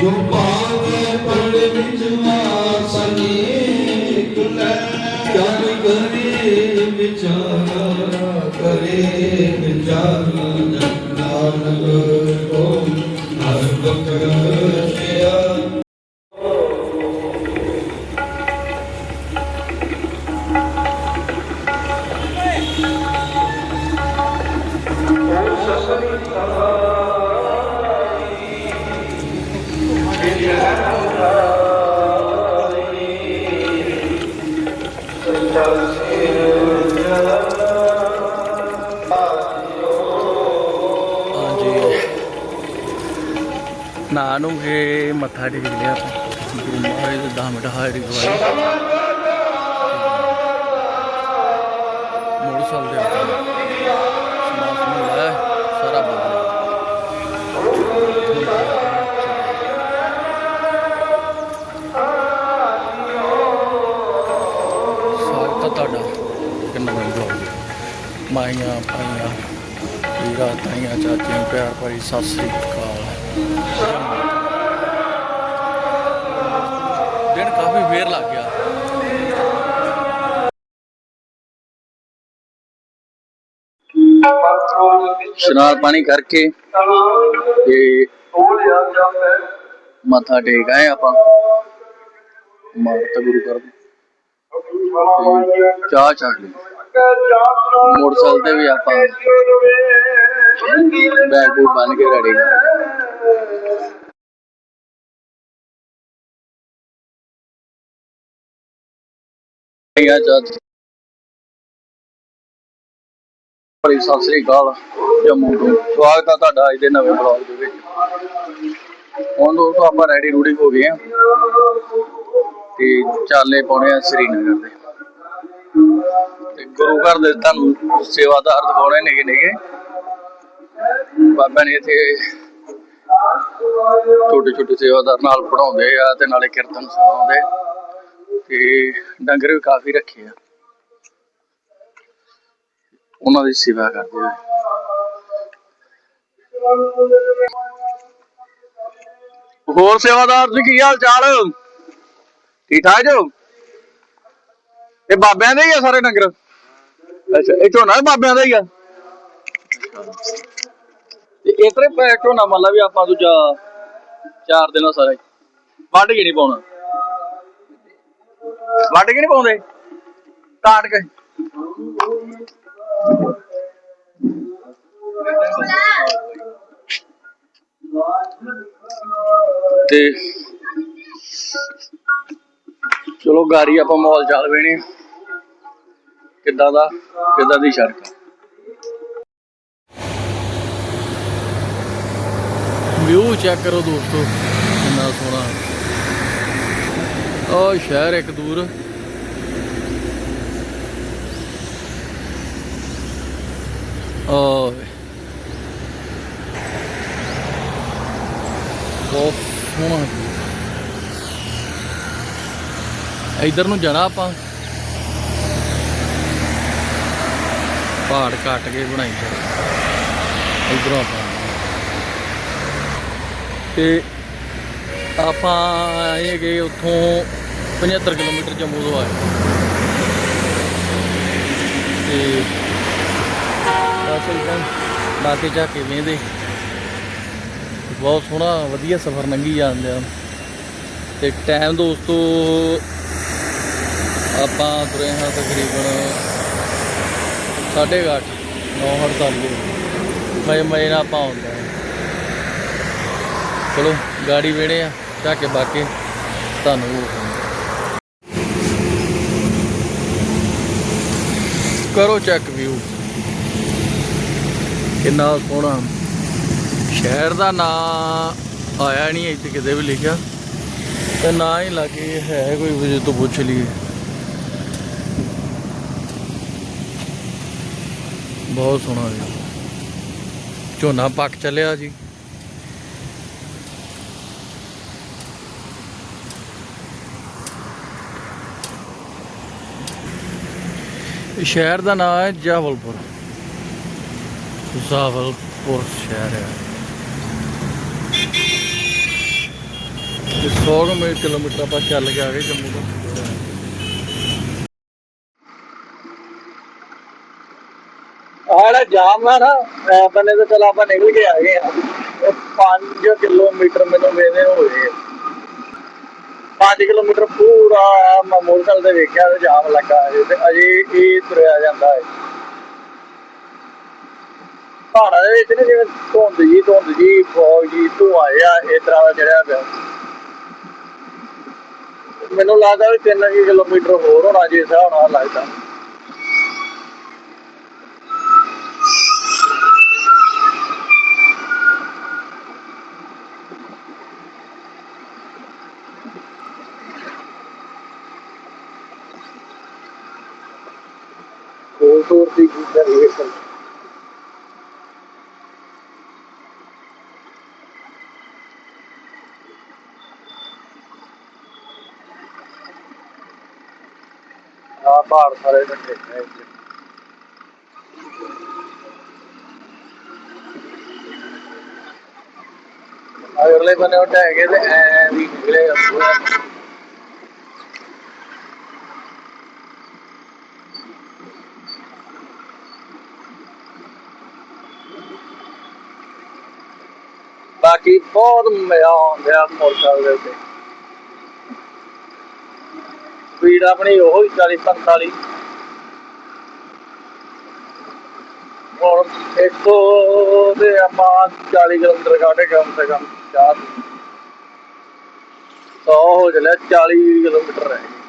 ਜੋ ਪਾਵੇ ਪੜ ਵਿਚਵਾਸ ਲੈ ਜਨ ਕਰੇ ਵਿਚਾਰਾ ਕਰੇ ਵਿਚਾਰਾ ਨਾਨਕ ਓਮ ਹਰ ਬਖਸ਼ਿਆ ਹਾਂਜੀ ਨਾ ਮੱਥਾ ਟੇਕ ਲਿਆ ਆਪਾਂ। ਗੁਰੂ ਮਹਾਰਾਜ ਦੇ 10 ਮਿੰਟ ਹਾਜ਼ਰੀ ਗਵਾਈ ਮੋਟਰਸਾਈਕਲ ਦੇ ਉੱਤੇ ਸਮਾਨ ਸਮੂਨ ਸਾਰਾ ਬਦਲਿਆ ਤੁਹਾਡਾ ਇੱਕ ਨਵੇਂ ਮਾਈਆਂ ਪਾਈਆਂ ਵੀਰਾ, ਤਾਈਆਂ, ਚਾਚੀਆਂ ਪਿਆਰ ਭਰੀ ਸਤਿ ਸ੍ਰੀ ਅਕਾਲ। ਇਸ਼ਨਾਨ ਪਾਣੀ ਕਰਕੇ ਤੇ ਮੱਥਾ ਟੇਕ ਆਏ ਆਪਾਂ ਮਾਰਤਾ ਗੁਰੂ ਘਰ ਤੇ ਚਾਹ ਛਕ ਲਈ ਮੋਟਰਸਾਈਕਲ ਤੇ ਵੀ ਆਪਾਂ ਬੈਗ ਬੂਗ ਬੰਨ ਕੇ ਰੈਡੀ ਆ ਜੱਜ ਭਰੀ ਸਤਿ ਸ੍ਰੀ ਅਕਾਲ, ਜੰਮੂ ਤੋਂ। ਸਵਾਗਤ ਹੈ ਤੁਹਾਡਾ ਅੱਜ ਦੇ ਨਵੇਂ ਬਲੌਗ ਦੇ ਵਿੱਚ। ਹੁਣ ਦੋਸਤੋ, ਆਪਾਂ ਰੈਡੀ ਰੂਡੀ ਹੋ ਗਏ ਆ। ਤੇ ਚਾਲੇ ਪਾਉਣੇ ਆ ਸ੍ਰੀਨਗਰ ਦੇ। ਤੇ ਗੁਰੂ ਘਰ ਦੇ ਤੁਹਾਨੂੰ ਸੇਵਾਦਾਰ ਦਿਖਾਉਣੇ ਨੇਗੇ ਨੇਗੇ। ਬਾਬਾ ਨੇ ਇੱਥੇ ਛੋਟੇ ਛੋਟੇ ਸੇਵਾਦਾਰ ਨਾਲ ਪੜਾਉਂਦੇ ਆ ਤੇ ਨਾਲੇ ਕੀਰਤਨ ਸੁਣਾਉਂਦੇ। ਤੇ ਡੰਗਰ ਵੀ ਕਾਫੀ ਰੱਖੇ ਆ। ਉਹਨਾਂ ਦੀ ਸੇਵਾ ਕਰਦੇ ਹੋਏ ਹੋਰ ਸੇਵਾਦਾਰ ਜੀ, ਕੀ ਹਾਲ ਚਾਲ? ਠੀਕ ਠਾਕ ਜੋ? ਇਹ ਬਾਬਿਆਂ ਦੇ ਹੀ ਆ ਸਾਰੇ ਡੰਗਰ? ਅੱਛਾ, ਇਹ ਝੋਨਾ ਵੀ ਬਾਬਿਆਂ ਦਾ ਹੀ ਆ? ਤੇ ਇਤਰੇ ਝੋਨਾ ਮੰਨ ਲਾ ਵੀ ਆਪਾਂ ਦੂਜਾ ਚਾਰ ਦਿਨਾਂ ਸਾਰਾ। ਵੱਢ ਕੇ ਨਹੀਂ ਪਾਉਣਾ। ਵੱਢ ਕੇ ਨਹੀਂ ਪਾਉਂਦੇ? ਕਾਟ ਕੇ। ਤੇ ਚਲੋ ਗਾੜੀ ਆਪਾਂ ਮਾਹੌਲ ਚੱਲ ਵੇਣੇ ਕਿੱਦਾਂ ਦਾ, ਕਿੱਦਾਂ ਦੀ ਸੜਕ ਵਿਊ ਚੈੱਕ ਕਰੋ ਦੋਸਤੋ, ਕਿੰਨਾ ਸੋਹਣਾ। ਉਹ ਸ਼ਹਿਰ ਇੱਕ ਦੂਰ। ਓਏ ਬਹੁਤ ਸੋਹਣਾ ਇਧਰ ਨੂੰ ਜਾਣਾ ਆਪਾਂ। ਪਹਾੜ ਕੱਟ ਕੇ ਬਣਾਈ ਜਾ ਇਧਰੋਂ ਆਪਾਂ। ਤੇ ਆਪਾਂ ਆਏ ਗਏ ਉੱਥੋਂ 75 ਕਿਲੋਮੀਟਰ ਜੰਮੂ ਤੋਂ ਆਏ। ਤੇ ਅਸਲ ਤਾਂ ਬਾਕੀ ਜਾ ਕੇ ਵੇਂਦੇ ਬਹੁਤ ਸੋਹਣਾ, ਵਧੀਆ ਸਫ਼ਰ ਲੰਘੀ ਜਾਂਦਾ ਤੇ ਟਾਈਮ ਦੋਸਤੋ ਆਪਾਂ ਤੁਰੇ ਹਾਂ ਤਕਰੀਬਨ ਸਾਢੇ ਕੁ ਅੱਠ, ਨੌ ਅੜਤਾਲੀ। ਮਏ ਮਏ ਨਾਲ ਆਪਾਂ ਆਉਂਦਾ ਚਲੋ, ਗਾੜੀ ਵੇੜੇ ਆ ਜਾ ਕੇ ਬਾਕੀ ਤੁਹਾਨੂੰ ਕਰੋ ਚੈੱਕ ਵਿਊ ਕਿੰਨਾ ਸੋਹਣਾ ਸ਼ਹਿਰ ਦਾ ਨਾਂ ਆਇਆ ਨਹੀਂ, ਇੱਥੇ ਕਿਤੇ ਵੀ ਲਿਖਿਆ। ਤੇ ਨਾ ਹੀ ਲੱਗੇ, ਹੈ ਕੋਈ ਵਜੇ ਤੋਂ ਪੁੱਛ ਲਈਏ। ਬਹੁਤ ਸੋਹਣਾ ਜੀ। ਝੋਨਾ ਪੱਕ ਚੱਲਿਆ ਜੀ। ਸ਼ਹਿਰ ਦਾ ਨਾਮ ਹੈ ਜਾਵਲਪੁਰ ਜਾਵਲਪੁਰ ਸ਼ਹਿਰ ਹੈ। ਤੇ 100 ਕਿਲੋਮੀਟਰ ਆਪਾਂ ਚੱਲ ਕੇ ਆ ਗਏ ਜੰਮੂ ਤੋਂ। ਆੜਾ ਜਾਮ ਆ ਨਾ ਬੰਨੇ ਤੋਂ ਚਲ ਆਪਾਂ ਨਿਕਲ ਕੇ ਆ ਗਏ ਆ। 5 ਕਿਲੋਮੀਟਰ ਮੈਨੂੰ ਵੇਦੇ ਹੋਏ 5 ਕਿਲੋਮੀਟਰ ਪੂਰਾ ਮੈਂ ਮੋਟਰਸਾਈਕਲ ਤੇ ਵੇਖਿਆ ਤੇ ਜਾਮ ਲੱਗਾ ਹੈ ਤੇ ਅਜੇ ਇਹ ਤੁਰਿਆ ਜਾਂਦਾ ਹੈ। ਪਹਾੜਾਂ ਦੇ ਵਿੱਚ ਨਾ ਜਿਵੇਂ ਧੁੰਦ ਜੀ ਧੁੰਦ ਜੀ ਫੌਗ ਜੀ, ਧੂਆ ਆ ਇਸ ਤਰ੍ਹਾਂ ਦਾ ਚੜਿਆ ਪਿਆ। ਮੈਨੂੰ ਲੱਗਦਾ ਵੀ 3 ਕਿਲੋਮੀਟਰ ਹੋਰ ਹੋਣਾ ਜੇ ਹਿਸਾਬ ਨਾਲ ਲੱਗਦਾ ਕੋਲ ਤੋਰ ਦੀ ਗੁੱਦਰ ਵੇਖਣ ਆ ਪਹਾੜ ਸਾਰੇ ਇਕੱਠੇ ਨੇ ਅਗਲੇ ਬੰਨੇ ਉਹ ਢਹਿ ਗਏ ਤੇ ਐ ਵੀ ਨਿਕਲੇਗਾ ਪੂਰਾ ਬਾਕੀ ਬਹੁਤ ਮਜ਼ਾ ਆਉਂਦਾ ਮੋਟਰਸਾਈਕਲ ਦੇ ਉੱਤੇ। ਸਪੀਡ ਆਪਣੀ ਉਹ ਹੀ 40 45 ਹੁਣ ਇੱਥੋਂ ਦੇ ਆਪਾਂ 40 ਕਿਲੋਮੀਟਰ ਕੱਢ ਕਮ ਸੇ ਕਮ ਚਾਰ 100 ਹੋ ਚੱਲਿਆ 40 ਕਿਲੋਮੀਟਰ ਰਹਿ ਗਏ।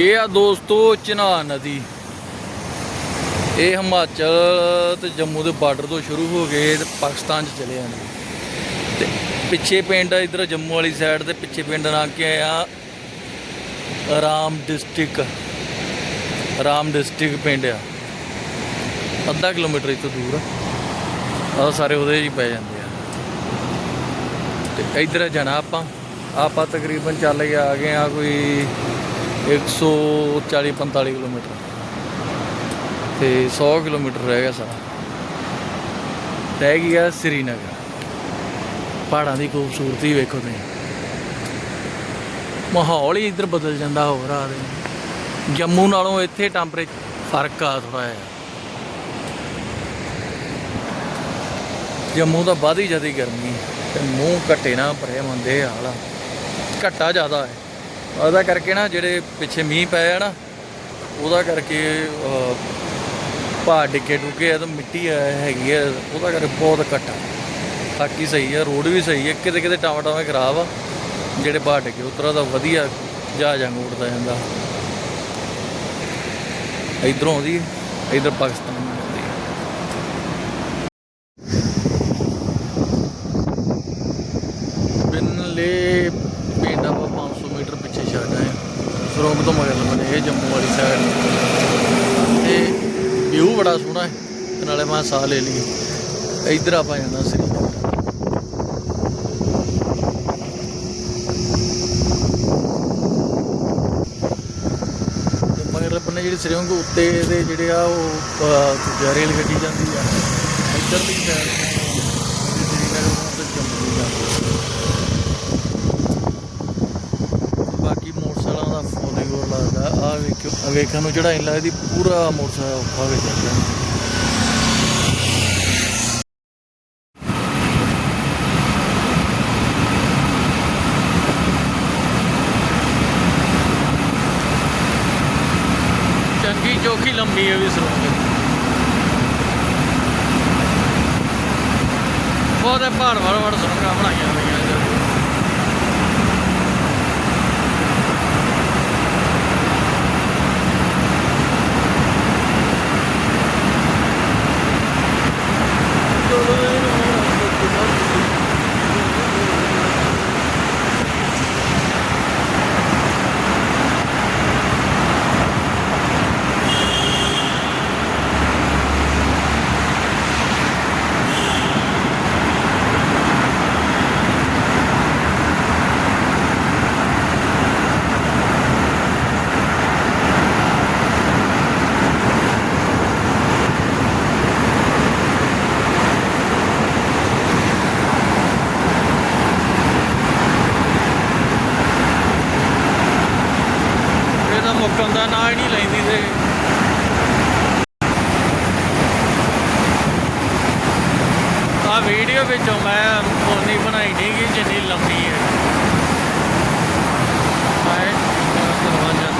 ਇਹ ਆ ਦੋਸਤੋ ਚਨਾਬ ਨਦੀ। ਇਹ ਹਿਮਾਚਲ ਤੇ ਜੰਮੂ ਦੇ ਬਾਰਡਰ ਤੋਂ ਸ਼ੁਰੂ ਹੋ ਕੇ ਤੇ ਪਾਕਿਸਤਾਨ 'ਚ ਚਲੇ ਜਾਂਦੇ। ਤੇ ਪਿੱਛੇ ਪਿੰਡ ਇਧਰ ਜੰਮੂ ਵਾਲੀ ਸਾਈਡ ਤੇ ਪਿੱਛੇ ਪਿੰਡ ਨਾਂ ਕੀ ਆ। ਰਾਮ ਡਿਸਟ੍ਰਿਕਟ ਰਾਮ ਡਿਸਟ੍ਰਿਕਟ ਪਿੰਡ ਆ। ਅੱਧਾ ਕਿਲੋਮੀਟਰ ਇੱਥੋਂ ਦੂਰ ਆ। ਆਹ ਸਾਰੇ ਉਹਦੇ 'ਚ ਹੀ ਪੈ ਜਾਂਦੇ ਆ। ਤੇ ਇਧਰ ਜਾਣਾ ਆਪਾਂ। ਆਪਾਂ ਤਕਰੀਬਨ ਚੱਲ ਕੇ ਆ ਗਏ ਆ ਕੋਈ 140 45 ਕਿਲੋਮੀਟਰ ਤੇ 100 ਕਿਲੋਮੀਟਰ ਰਹਿ ਗਿਆ ਸਾਰਾ ਰਹਿ ਗਿਆ ਸ੍ਰੀਨਗਰ ਪਹਾੜਾਂ ਦੀ ਖੂਬਸੂਰਤੀ ਵੇਖੋ ਤੁਸੀਂ ਮਾਹੌਲ ਹੀ ਇੱਧਰ ਬਦਲ ਜਾਂਦਾ ਹੋ ਆ ਦੇ ਜੰਮੂ ਨਾਲੋਂ ਇੱਥੇ ਟੈਂਪਰੇਚਰ ਫ਼ਰਕ ਆ ਥੋੜਾ ਜਿਹਾ ਜੰਮੂ ਤਾਂ ਵੱਧ ਹੀ ਜ਼ਿਆਦਾ ਗਰਮੀ ਤੇ ਮੂੰਹ ਘੱਟੇ ਨਾ ਭਰੇ ਮੰਦੇ ਹਾਲ ਆ ਜ਼ਿਆਦਾ ਹੈ ਉਹਦਾ ਕਰਕੇ ਨਾ ਜਿਹੜੇ ਪਿੱਛੇ ਮੀਂਹ ਪਏ ਆ ਨਾ ਉਹਦਾ ਕਰਕੇ ਅਹ, ਪਹਾੜ ਡਿੱਗੇ ਡੁੱਗੇ ਆ ਤਾਂ ਮਿੱਟੀ ਹੈਗੀ ਆ ਉਹਦਾ ਕਰਕੇ ਬਹੁਤ ਘੱਟਾ ਬਾਕੀ ਸਹੀ ਆ ਰੋਡ ਵੀ ਸਹੀ ਆ ਕਿਤੇ ਕਿਤੇ ਟਾਵਾ ਟਾਵਾ ਖਰਾਬ ਆ ਜਿਹੜੇ ਪਹਾੜ ਡਿੱਗੇ ਉਤਰਾ ਦਾ ਵਧੀਆ ਜਹਾਜ਼ਾਂ ਨੂੰ ਉੱਡਦਾ ਜਾਂਦਾ। ਇਧਰੋਂ ਆਉਂਦੀ ਇਧਰ ਪਾਕਿਸਤਾਨ ਨੂੰ ਆਉਂਦੀ ਬਿਨਲੇ ਪਿੰਡ ਆਪਾਂ 500 ਮੀਟਰ ਪਿੱਛੇ ਛੱਡ ਆਏ ਸਰੋਂਗ ਤੋਂ ਮਗਰ ਬਣੇ ਇਹ ਜੰਮੂ ਵਾਲੀ ਸਾਈਡ ਤੇ ਵਿਊ ਬੜਾ ਸੋਹਣਾ ਹੈ ਤੇ ਨਾਲੇ ਮੈਂ ਸਾਹ ਲੈ ਲਈ। ਇੱਧਰ ਆਪਾਂ ਜਾਣਾ ਸ੍ਰੀਨਗਰ ਤੇ ਮਗਰ ਬੰਨੇ ਜਿਹੜੀ ਸਰੋਂਗ ਉੱਤੇ ਦੇ ਜਿਹੜੇ ਆ ਉਹ ਰੇਲ ਗੱਡੀ ਜਾਂਦੀ ਆ। ਇੱਧਰ ਦੀ ਸਾਈਡ ਸ੍ਰੀਨਗਰ ਤੋਂ ਜੰਮੂ ਨੂੰ ਜਾਂਦੀ ਆ ਬਾਕੀ ਮੋਟਰਸਾਈਕਲਾਂ ਦਾ ਫੋਲੇ ਹੋਰ ਲੱਗਦਾ ਆ ਨੂੰ ਜਿਹੜਾ ਇੰਨਾ ਪੂਰਾ ਮੋਟਰਸਾਈਕਲ ਔਖਾ ਹੋ ਜਾਂਦਾ ਚੰਗੀ ਚੋਖੀ ਲੰਮੀ ਹੈ ਵੀ ਸਰੋਂਗ ਬਹੁਤ ਭਾਰ ਵਾਰ ਵੜ ਵੜ ਬਣਾਈਆਂ ਹੋਈਆਂ। ਮੁੱਕ ਹੁੰਦਾ, ਨਾ ਹੀ ਨਹੀਂ ਲੈਂਦੀ ਤੇ। ਆ ਵੀਡੀਓ ਵਿੱਚੋਂ ਮੈਂ ਉਨੀ ਬਣਾਈ ਨਹੀਂ ਗਈ ਜਿੰਨੀ ਲੰਮੀ ਹੈ ਮੈਂ ਦਰਵਾਜ਼ਾ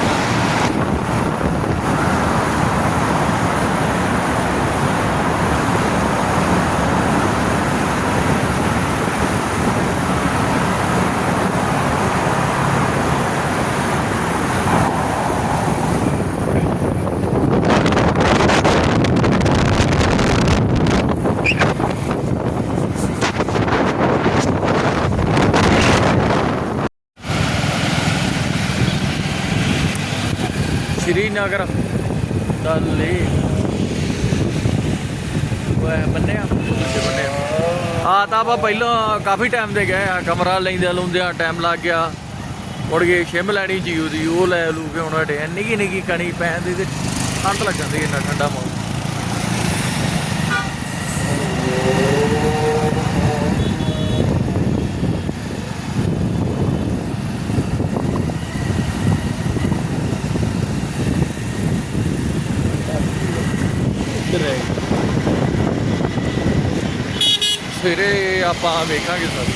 ਸ਼੍ਰੀਨਗਰ ਦੱਲੇ ਵੇ ਬੰਨਿਆ ਅੱਗੇ ਬੰਨਿਆ ਆ। ਤਾਂ ਆਪਾਂ ਪਹਿਲਾਂ ਕਾਫੀ ਟਾਈਮ ਦੇ ਗਏ ਆ। ਕਮਰਾ ਲੈਂਦੇ ਲੁੰਦਿਆਂ ਟਾਈਮ ਲੱਗ ਗਿਆ। ਮੁੜ ਗਏ ਸ਼ਿਮ ਲੈਣੀ ਜੀਓ ਦੀ, ਉਹ ਲੈ ਲੂ ਕੇ ਹੁਣ ਹਟੇ ਨਿੱਕੀ ਨਿੱਕੀ ਕਣੀ ਪੈਂਦੀ ਤੇ ਠੰਡ ਲੱਗ ਜਾਂਦੀ ਇੰਨਾ ਠੰਡਾ ਮੌਸਮ। ਹੈ। ਸਵੇਰੇ ਆਪਾਂ ਵੇਖਾਂਗੇ ਸਰ।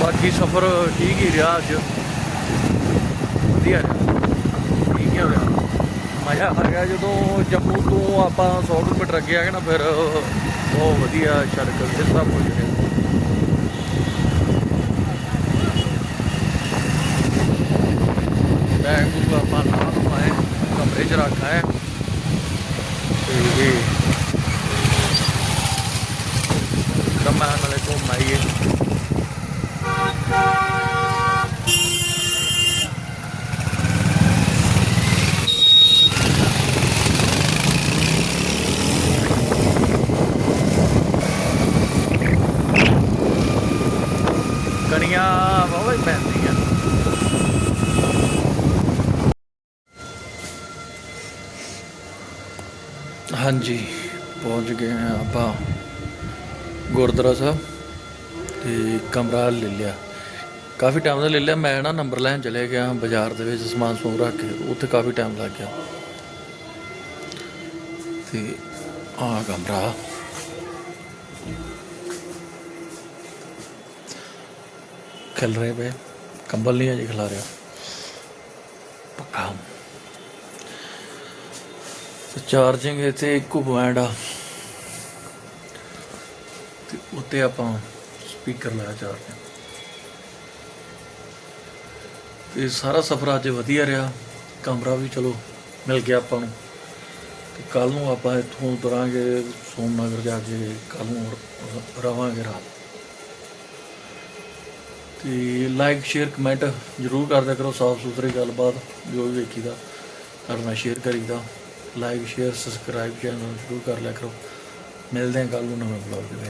ਬਾਕੀ ਸਫ਼ਰ ਠੀਕ ਹੀ ਰਿਹਾ ਅੱਜ। ਵਧੀਆ ਠੀਕ ਹੈ ਰਿਹਾ ਮਜ਼ਾ ਆ ਗਿਆ। ਜਦੋਂ ਜੰਮੂ ਤੋਂ ਆਪਾਂ 100 ਕਿਲੋਮੀਟਰ ਅੱਗੇ ਆ ਗਏ ਨਾ, ਫਿਰ ਬਹੁਤ ਵਧੀਆ ਸੜਕ ਸਿੱਧਾ ਪਹੁੰਚ ਗਏ ਬੈਗ ਨੂੰ ਆਪਾਂ ਨਾਲ ਪਾਏ ਕਮਰੇ 'ਚ ਰੱਖਾ ਹੈ ਤੇ ਕਮਾਂ ਨਾਲੇ ਘੁੰਮ ਆਈਏ ਕਣੀਆਂ ਬਹੁਤ ਹੀ ਪੈਂਦੀਆਂ ਹਾਂਜੀ, ਪਹੁੰਚ ਗਏ ਹਾਂ ਆਪਾਂ ਗੁਰਦੁਆਰਾ ਸਾਹਿਬ ਤੇ ਕਮਰਾ ਲੈ ਲਿਆ। ਕਾਫੀ ਟਾਈਮ ਦਾ ਲੈ ਲਿਆ, ਮੈਂ ਨਾ ਨੰਬਰ ਲੈਣ ਚਲੇ ਗਿਆ ਬਾਜ਼ਾਰ ਦੇ ਵਿੱਚ ਸਮਾਨ ਸਮੂਨ ਰੱਖ ਕੇ, ਉੱਥੇ ਕਾਫੀ ਟਾਈਮ ਲੱਗ ਗਿਆ। ਤੇ ਆਹ ਕਮਰਾ। ਖਿਲ ਰਹੇ ਪਏ, ਕੰਬਲ ਨਹੀਂ ਅਜੇ ਖਿਲਾ ਰਿਹਾ। ਪੱਕਾ। ਤੇ ਚਾਰਜਿੰਗ ਇੱਥੇ ਇੱਕੋ ਪੁਆਇੰਟ ਆ। ਤੇ ਉੱਤੇ ਆਪਾਂ ਸਪੀਕਰ ਲਾਇਆ ਚਾਰਜ। ਤੇ ਸਾਰਾ ਸਫ਼ਰ ਅੱਜ ਵਧੀਆ ਰਿਹਾ। ਕਮਰਾ ਵੀ ਚਲੋ ਮਿਲ ਗਿਆ ਆਪਾਂ ਨੂੰ। ਤੇ ਕੱਲ ਨੂੰ ਆਪਾਂ ਇੱਥੋਂ ਤੁਰਾਂਗੇ ਸੋਮਨਗਰ ਜਾ ਕੇ ਕੱਲ ਨੂੰ ਰਵਾਂਗੇ ਰਾਤ। ਤੇ ਲਾਈਕ ਸ਼ੇਅਰ ਕਮੈਂਟ ਜਰੂਰ ਕਰਦਿਆ ਕਰੋ। ਸਾਫ਼ ਸੁਥਰੀ ਗੱਲਬਾਤ ਜੋ ਵੀ ਵੇਖੀਦਾ, ਕਰਨਾ ਸ਼ੇਅਰ ਕਰੀਦਾ। ਲਾਈਕ ਸ਼ੇਅਰ ਸਬਸਕ੍ਰਾਈਬ ਚੈਨਲ ਨੂੰ ਜਰੂਰ ਕਰ ਲਿਆ ਕਰੋ। ਮਿਲਦੇ ਹਾਂ ਕੱਲ ਨੂੰ ਨਵੇਂ ਵਲੌਗ ਦੇ